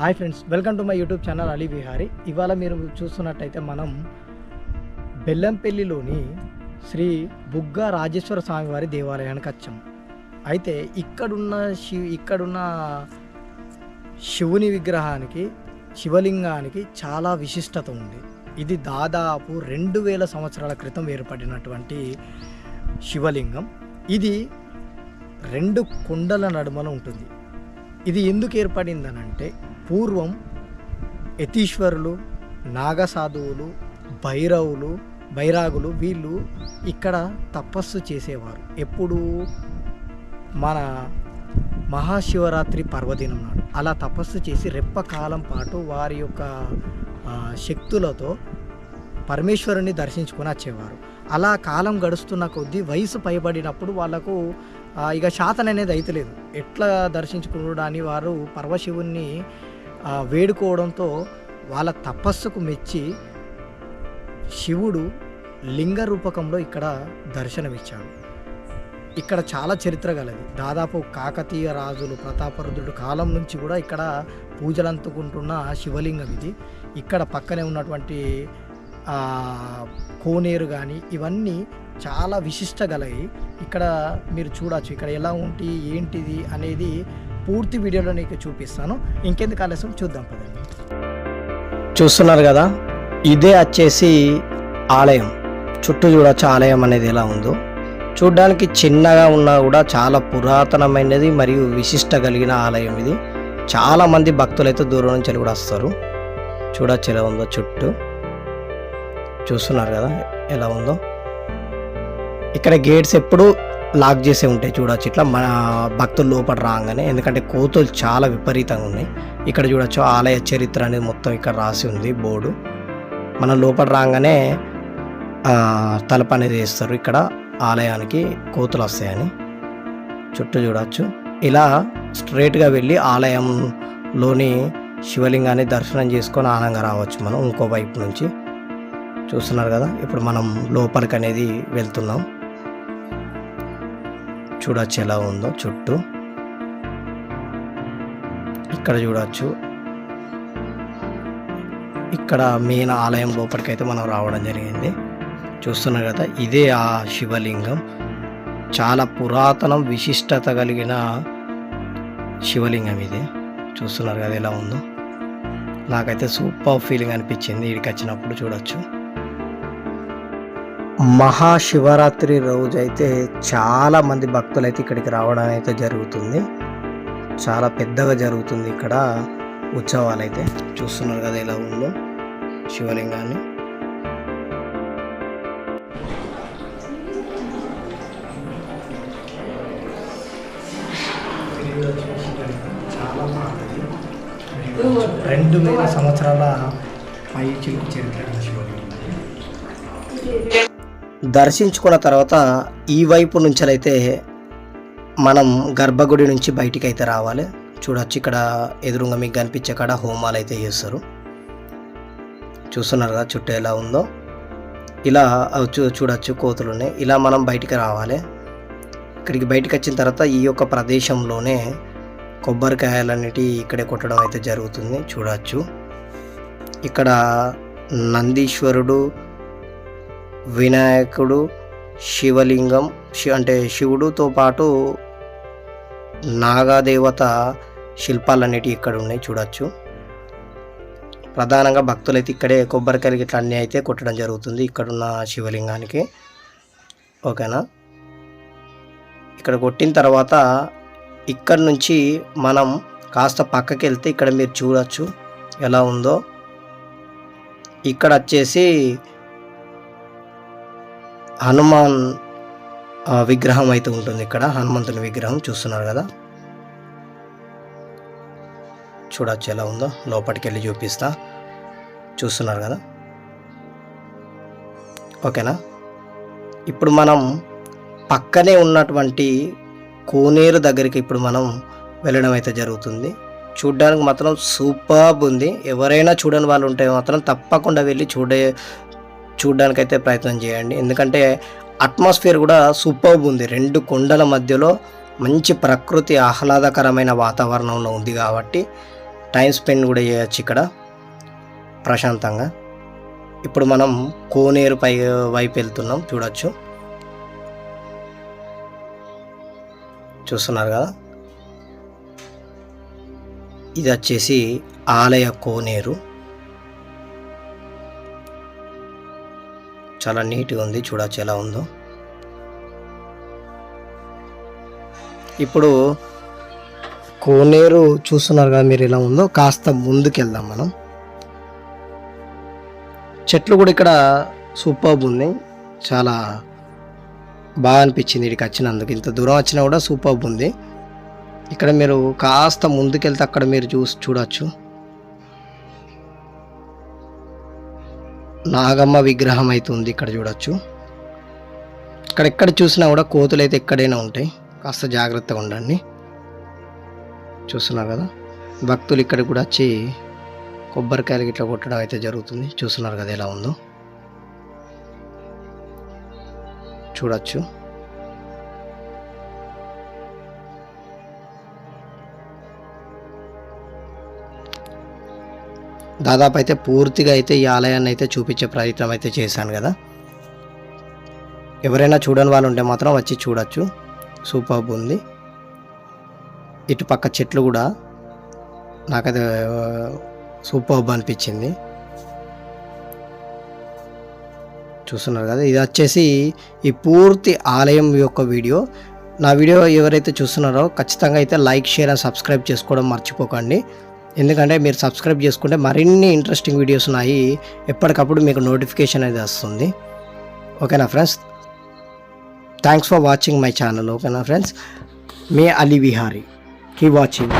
Hi friends welcome to my YouTube channel Ali Vihari. ఇవాళ మీరు చూస్తున్నట్టయితే మనం బెల్లంపల్లిలోని శ్రీ బుగ్గ రాజేశ్వర స్వామివారి దేవాలయానికి వచ్చాం. అయితే ఇక్కడున్న శివ ఇక్కడున్న శివుని విగ్రహానికి శివలింగానికి చాలా విశిష్టత ఉంది. ఇది దాదాపు రెండు వేల సంవత్సరాల క్రితం ఏర్పడినటువంటి శివలింగం. ఇది రెండు కొండల నడుమల ఉంటుంది. ఇది ఎందుకు ఏర్పడిందనంటే పూర్వం యతీశ్వరులు నాగసాధువులు భైరవులు బైరాగులు వీళ్ళు ఇక్కడ తపస్సు చేసేవారు. ఎప్పుడు మన మహాశివరాత్రి పర్వదినం నాడు అలా తపస్సు చేసి రెప్ప కాలం పాటు వారి యొక్క శక్తులతో పరమేశ్వరుని దర్శించుకొని వచ్చేవారు. అలా కాలం గడుస్తున్న కొద్దీ వయసు పైబడినప్పుడు వాళ్ళకు ఇక శాతన అనేది అయితలేదు. ఎట్లా దర్శించుకోవడానికి వారు పర్వశివుణ్ణి వేడుకోవడంతో వాళ్ళ తపస్సుకు మెచ్చి శివుడు లింగ రూపకంలో ఇక్కడ దర్శనమిచ్చాడు. ఇక్కడ చాలా చరిత్ర గలది. దాదాపు కాకతీయ రాజులు ప్రతాపరుద్రుడు కాలం నుంచి కూడా ఇక్కడ పూజలు అందుకుంటున్న శివలింగం ఇది. ఇక్కడ పక్కనే ఉన్నటువంటి కోనేరు కానీ ఇవన్నీ చాలా విశిష్ట గలవి ఇక్కడ మీరు చూడవచ్చు ఇక్కడ ఎలా ఉంటే ఏంటిది అనేది పూర్తి వీడియోలో నీకు చూపిస్తాను. ఇంకెందుకు ఆలస్యం? చూద్దాం పదండి. చూస్తున్నారు కదా ఇదే వచ్చేసి ఆలయం. చుట్టూ చూడొచ్చు ఆలయం అనేది ఎలా ఉందో. చూడడానికి చిన్నగా ఉన్నా కూడా చాలా పురాతనమైనది మరియు విశిష్ట కలిగిన ఆలయం ఇది. చాలామంది భక్తులైతే భక్తులు అయితే దూరం నుంచి కూడా వస్తారు. చూడొచ్చు ఎలా ఉందో చుట్టూ. చూస్తున్నారు కదా ఎలా ఉందో. ఇక్కడ గేట్స్ ఎప్పుడు లాక్ చేసే ఉంటాయి చూడొచ్చు. ఇట్లా మన భక్తులు లోపల రాగానే ఎందుకంటే కోతులు చాలా విపరీతంగా ఉన్నాయి. ఇక్కడ చూడొచ్చు ఆలయ చరిత్ర అనేది మొత్తం ఇక్కడ రాసి ఉంది బోర్డు. మన లోపల రాగానే తలప తలుపు అనేది వేస్తారు. ఇక్కడ ఆలయానికి కోతులు వస్తాయని చుట్టూ చూడొచ్చు. ఇలా స్ట్రైట్గా వెళ్ళి ఆలయంలోని శివలింగాన్ని దర్శనం చేసుకొని ఆనందంగా రావచ్చు మనం ఇంకో వైపు నుంచి. చూస్తున్నారు కదా ఇప్పుడు మనం లోపలికి అనేది వెళ్తున్నాం. చూడొచ్చు ఎలా ఉందో చుట్టూ. ఇక్కడ చూడొచ్చు. ఇక్కడ మెయిన్ ఆలయం లోపలికి అయితే మనం రావడం జరిగింది. చూస్తున్నారు కదా ఇదే ఆ శివలింగం. చాలా పురాతనం విశిష్టత కలిగిన శివలింగం ఇది. చూస్తున్నారు కదా ఎలా ఉందో. నాకైతే సూపర్ ఫీలింగ్ అనిపించింది ఇక్కడికి వచ్చినప్పుడు చూడొచ్చు. మహాశివరాత్రి రోజు అయితే చాలా మంది భక్తులు అయితే ఇక్కడికి రావడం అయితే జరుగుతుంది. చాలా పెద్దగా జరుగుతుంది ఇక్కడ ఉత్సవాలు అయితే. చూస్తున్నారు కదా ఎలా ఉందో శివలింగాన్ని. రెండు వేల సంవత్సరాల పై చిలుకు చరిత్ర శివలింగం. దర్శించుకున్న తర్వాత ఈ వైపు నుంచి అయితే మనం గర్భగుడి నుంచి బయటికి అయితే రావాలి. చూడొచ్చు ఇక్కడ ఎదురుగా మీకు కనిపించే కాడ హోమాలు అయితే చేస్తారు. చూస్తున్నారు కదా చుట్టూ ఎలా ఉందో. ఇలా చూ చూడొచ్చు కోతులు ఉన్నాయి. ఇలా మనం బయటికి రావాలి. ఇక్కడికి బయటికి వచ్చిన తర్వాత ఈ యొక్క ప్రదేశంలోనే కొబ్బరికాయలన్నిటి ఇక్కడే కొట్టడం అయితే జరుగుతుంది. చూడవచ్చు ఇక్కడ నందీశ్వరుడు వినాయకుడు శివలింగం శి అంటే శివుడుతో పాటు నాగాదేవత శిల్పాలన్నిటి ఇక్కడ ఉన్నాయి చూడొచ్చు. ప్రధానంగా భక్తులైతే ఇక్కడే కొబ్బరికాయలు ఇట్లా అన్నీ అయితే కొట్టడం జరుగుతుంది ఇక్కడున్న శివలింగానికి. ఓకేనా? ఇక్కడ కొట్టిన తర్వాత ఇక్కడ నుంచి మనం కాస్త పక్కకి వెళ్తే ఇక్కడ మీరు చూడొచ్చు ఎలా ఉందో. ఇక్కడ వచ్చేసి హనుమాన్ విగ్రహం అయితే ఉంటుంది ఇక్కడ. హనుమంతుని విగ్రహం చూస్తున్నారు కదా. చూడొచ్చు ఎలా ఉందో. లోపలికి వెళ్ళి చూపిస్తా. చూస్తున్నారు కదా. ఓకేనా? ఇప్పుడు మనం పక్కనే ఉన్నటువంటి కోనేరు దగ్గరికి ఇప్పుడు మనం వెళ్ళడం అయితే జరుగుతుంది. చూడడానికి మాత్రం సూపర్బ్ ఉంది. ఎవరైనా చూడని వాళ్ళు ఉంటే మాత్రం తప్పకుండా వెళ్ళి చూడే చూడడానికైతే ప్రయత్నం చేయండి. ఎందుకంటే అట్మాస్ఫియర్ కూడా సూపర్బ్ ఉంది. రెండు కొండల మధ్యలో మంచి ప్రకృతి ఆహ్లాదకరమైన వాతావరణంలో ఉంది కాబట్టి టైం స్పెండ్ కూడా చేయొచ్చు ఇక్కడ ప్రశాంతంగా. ఇప్పుడు మనం కోనేరు పై వైపు వెళ్తున్నాం. చూడొచ్చు. చూస్తున్నారు కదా? ఇది వచ్చేసి ఆలయ కోనేరు. చాలా నీట్గా ఉంది చూడవచ్చు ఎలా ఉందో. ఇప్పుడు కోనేరు చూస్తున్నారు కదా మీరు ఎలా ఉందో కాస్త ముందుకెళ్దాం మనం. చెట్లు కూడా ఇక్కడ సూపర్బ్ ఉంది చాలా బాగా అనిపించింది ఇక్కడికి వచ్చినందుకు. ఇంత దూరం వచ్చినా కూడా సూపర్బ్ ఉంది. ఇక్కడ మీరు కాస్త ముందుకెళ్తే అక్కడ మీరు చూసి చూడొచ్చు. నాగమ్మ విగ్రహం అయితే ఉంది ఇక్కడ చూడొచ్చు. ఇక్కడ ఎక్కడ చూసినా కూడా కోతులు అయితే ఎక్కడైనా ఉంటాయి. కాస్త జాగ్రత్తగా ఉండండి. చూస్తున్నారు కదా? భక్తులు ఇక్కడ కూడా వచ్చి కొబ్బరికాయలు ఇట్లా కొట్టడం అయితే జరుగుతుంది. చూస్తున్నారు కదా ఎలా ఉందో? చూడొచ్చు. దాదాపు అయితే పూర్తిగా అయితే ఈ ఆలయాన్ని అయితే చూపించే ప్రయత్నం అయితే చేశాను కదా. ఎవరైనా చూడని వాళ్ళు ఉంటే మాత్రం వచ్చి చూడొచ్చు. సూపర్బ్ ఉంది. ఇటు పక్క చెట్లు కూడా నాకైతే సూపర్బ్ అనిపించింది. చూస్తున్నారు కదా ఇది వచ్చేసి ఈ పూర్తి ఆలయం యొక్క వీడియో. నా వీడియో ఎవరైతే చూస్తున్నారో ఖచ్చితంగా అయితే లైక్ షేర్ అండ్ సబ్స్క్రైబ్ చేసుకోవడం మర్చిపోకండి. ఎందుకంటే మీరు సబ్స్క్రైబ్ చేసుకుంటే మరిన్ని ఇంట్రెస్టింగ్ వీడియోస్ ఉన్నాయి. ఎప్పటికప్పుడు మీకు నోటిఫికేషన్ అనేది వస్తుంది. ఓకేనా friends? Thanks for watching my channel ఓకేనా ఫ్రెండ్స్? మే అలీ విహారీ. Keep watching